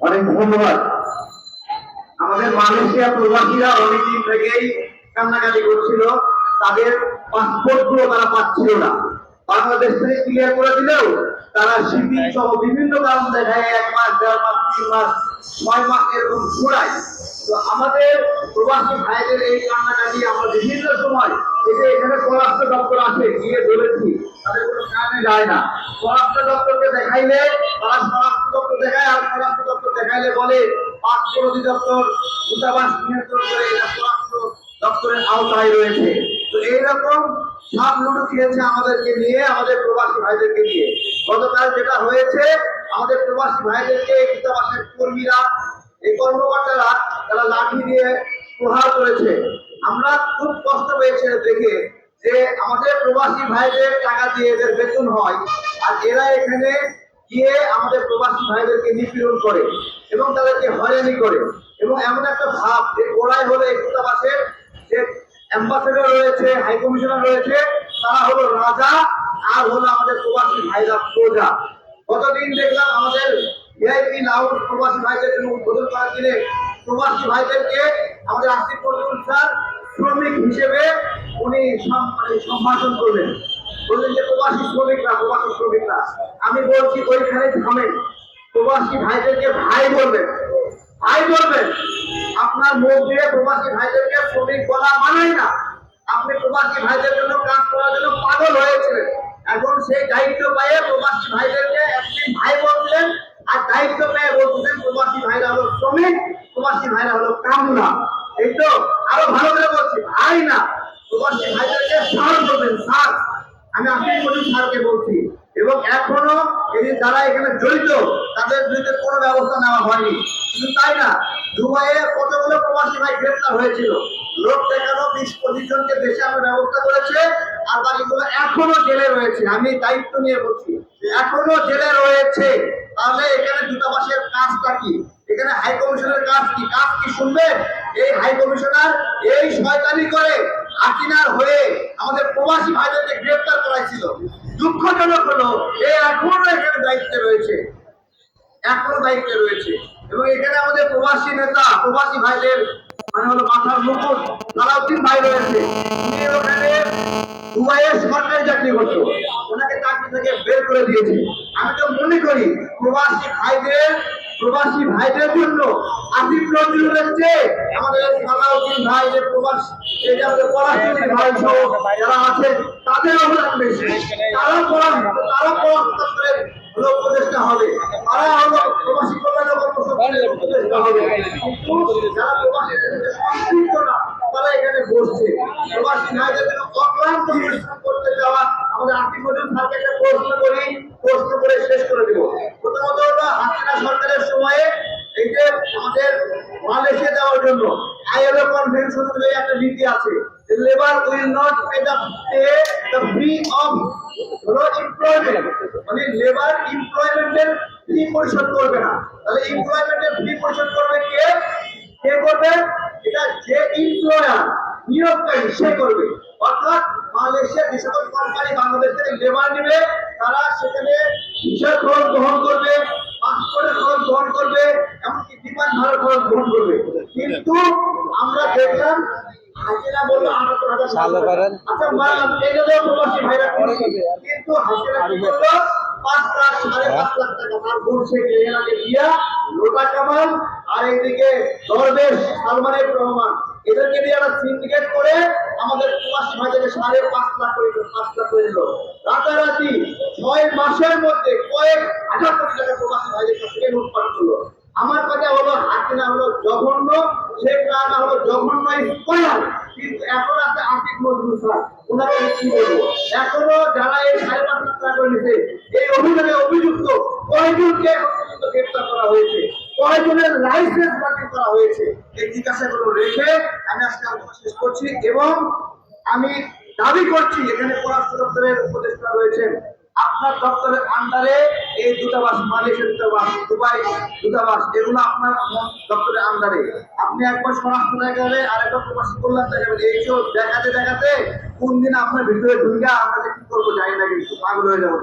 অনেক ধন্যবাদ। আমাদের মালয়েশিয়া প্রবাসীরা অনেকদিন থেকেই কান্নাকাটি করছিল। তাদের পাসপোর্টগুলো তারা পাচ্ছিল না। বাংলাদেশ থেকে ক্লিয়ার করে দিলেও তারা শিপিং সহ বিভিন্ন কারণ দেখায় এক মাস, দেড় মাস, তিন মাস, ছয় মাস এরকম ঘুরায়। তো আমাদের প্রবাসী ভাইদের এই কান্নাকাটি আমরা বিভিন্ন সময় যে এখানে পররাষ্ট্র দপ্তর আছে, গিয়ে বলেছি। তাদের কোনো কানে যায় না। পররাষ্ট্র দপ্তরকে দেখাইলে তারা স্বরাষ্ট্র দপ্তর দেখায় আর স্বরাষ্ট্র দপ্তর দেখাইলে বলে পাসপোর্ট অধিদপ্তর দূতাবাস নিয়ন্ত্রণ করে এটা স্বরাষ্ট্র দপ্তরের আওতায় রয়েছে। তো এইরকম সব লুডু খেয়েছে আমাদেরকে নিয়ে, আমাদের প্রবাসী ভাইদেরকে নিয়ে। গতকাল যেটা হয়েছে, আমাদের প্রবাসী ভাইদেরকে দূতাবাসের কর্মীরা, এই কর্মকর্তারা, তারা লাঠি দিয়ে প্রহার করেছে আমরা খুব কষ্ট পেয়েছি দেখে যে আমাদের প্রবাসী ভাইদের টাকা দিয়ে এদের বেতন হয় আর এরা এখানে গিয়ে আমাদের প্রবাসী ভাইদেরকে নিপীড়ন করে এবং তাদেরকে হয়রানি করে। এবং এমন একটা ভাব যে ওরাই হলো এই দূতাবাসের যে অ্যাম্বাসেডর রয়েছে হাই কমিশনার রয়েছে, তারা হলো রাজা আর হলো আমাদের প্রবাসী ভাইরা প্রজা। গতদিন দেখলাম আমাদের ভিআইপি লাউড প্রবাসী ভাইদের জন্য উদ্বোধন করার দিনে প্রবাসী ভাইদেরকে আমাদের আসিফ নজরুল স্যার শ্রমিক হিসেবে উনি মানে সম্ভাষণ করলেন বললেন যে, প্রবাসী শ্রমিকরা প্রবাসী শ্রমিকরা, আমি বলছি ওইখানে থামেন। প্রবাসী ভাইদেরকে ভাই বলবেন। ভাই বলবেন, আপনার মুখ দিয়ে প্রবাসী ভাইদেরকে শ্রমিক বলা মানায় না। আপনি প্রবাসী ভাইদের জন্য কাজ করার জন্য পাগল হয়েছিলেন। এখন সেই দায়িত্ব পেয়ে প্রবাসী ভাইদেরকে একদিন ভাই বলছিলেন, আর দায়িত্ব পেয়ে বলছিলেন, প্রবাসী ভাইরা হলো শ্রমিক, প্রবাসী ভাইরা হলো কামনা এই তো, আরও ভালো করে বলছি, ভাই না ভাইদেরকে স্যার বলবেন স্যার আমি মজুর স্যারকে বলছি, এবং এখনও এই যারা এখানে জড়িত, তাদের বিরুদ্ধে কোনো ব্যবস্থা নেওয়া হয়নি। শুধু তাই না, দুবাইয়ে কতগুলো প্রবাসী ভাই গ্রেপ্তার হয়েছিল। লোক দেখানো বিশ পঁচিশ জনকে দেশে আমরা ব্যবস্থা করেছে, আর বাকিগুলো এখনও জেলে রয়েছে। আমি দায়িত্ব নিয়ে বলছি, এখনও জেলে রয়েছে। তাহলে এখানে দূতাবাসের কাজটা কি? এখানে হাই কমিশনের কাজ কি? কাজ কি শুনবে এই হাই কমিশনার এই শয়তানি করে হাসিনার হয়ে আমাদের প্রবাসী ভাইদেরকে গ্রেপ্তার করাইছিল। দুঃখজনক হলো, এ এখনও এখানে দায়িত্বে রয়েছে। এখনও দায়িত্বে রয়েছে। এবং এখানে আমাদের প্রবাসী নেতা, প্রবাসী ভাইদের মানে হলো মাথার মুকুট, সালাউদ্দিন ভাই রয়েছে। ওখানে দুবাইয়ে সরকারি চাকরি করতো। ওনাকে চাকরি থেকে বের করে দিয়েছে। আমি তো মনে করি, প্রবাসী ভাইদের প্রবাসী ভাইদের জন্য আসিফ নজরুলের আমাদের সালাউদ্দিন ভাই, যে প্রবাস যে আমাদের ভাই সহ যারা আছে, তাদের অবদান বেশি। তারা পলাশ তারা পলাশ এখানে ভাইদের করতে যাওয়া। আমাদের আর্থিক প্রশ্ন করি প্রশ্ন করে শেষ করে দেব। মালয়েশিয়া যাওয়ার জন্য। আইএলও কনভেনশন অনুযায়ী একটা নীতি আছে। Labour will not pay the pay the fee of হলো এমপ্লয়মেন্ট মানে লেবার এমপ্লয়মেন্টের ফি পরিশোধ করবে না। তাহলে এমপ্লয়মেন্টের ফি পরিশোধ করবে কে? কে করবে? এটা যে এমপ্লয়ার নিয়োগকারী সে করবে। অর্থাৎ মালয়েশিয়া যে কোম্পানি বাংলাদেশ থেকে লেবার নেবে, তারা সেখানে বিষয় খরচ গ্রহণ করবে। পাসপোর্টের বিমান গ্রহণ করবে। কিন্তু আমরা দেখলাম হাসিনা বলল আঠাত্তর হাজার আচ্ছা মা এই জন্য প্রবাসী ভাইরা কিন্তু হাসিনা কি পাঁচ লাখ সাড়ে পাঁচ লাখ টাকা তার বোন শেখ রেহানাকে লোটা কামাল আর এইদিকে দরবেশ সালমানের রহমান এদেরকে দিয়ে একটা সিন্ডিকেট করে আমাদের প্রবাসী ভাইদেরকে সাড়ে পাঁচ লাখ করে দিল, পাঁচ লাখ করে দিল। রাতারাতি ছয় মাসের মধ্যে কয়েক হাজার কোটি টাকা প্রবাসী ভাইদের কাছ থেকে লুটপাট করল। আমার কথা হলো হাসিনা হলো জঘন্য, শেখ রানা হলো জঘন্য স্কয়ার কিন্তু এখন আছে আর্থিক মজবুত ওনাকে কি বলব? এখনও যারা এই সাড়ে পাঁচ লাখ করে নিছে এই অভিযোগে অভিযুক্ত, কয়জনকে এখন পর্যন্ত গ্রেপ্তার করা হয়েছে? কয়জনের লাইসেন্স বাতিল করা হয়েছে? এই জিজ্ঞাসাগুলো রেখে আমি আজকে আলোচনা শেষ করছি এবং আমি দাবি করছি, এখানে পররাষ্ট্র দপ্তরের উপদেষ্টা রয়েছেন আপনার দপ্তরের আন্ডারে এই দূতাবাস মালয়েশিয়া দূতাবাস, দুবাই দূতাবাস, এগুলো আপনার দপ্তরের আন্ডারে আপনি একবার স্বরাষ্ট্র দেখাবে আর একবার প্রবাসী কল্যাণ দেখাবেন। এইসব দেখাতে দেখাতে কোন দিন আপনার ভিতরে ঢুকে আমরা কি করব জানি না কিন্তু পাগল হয়ে যাব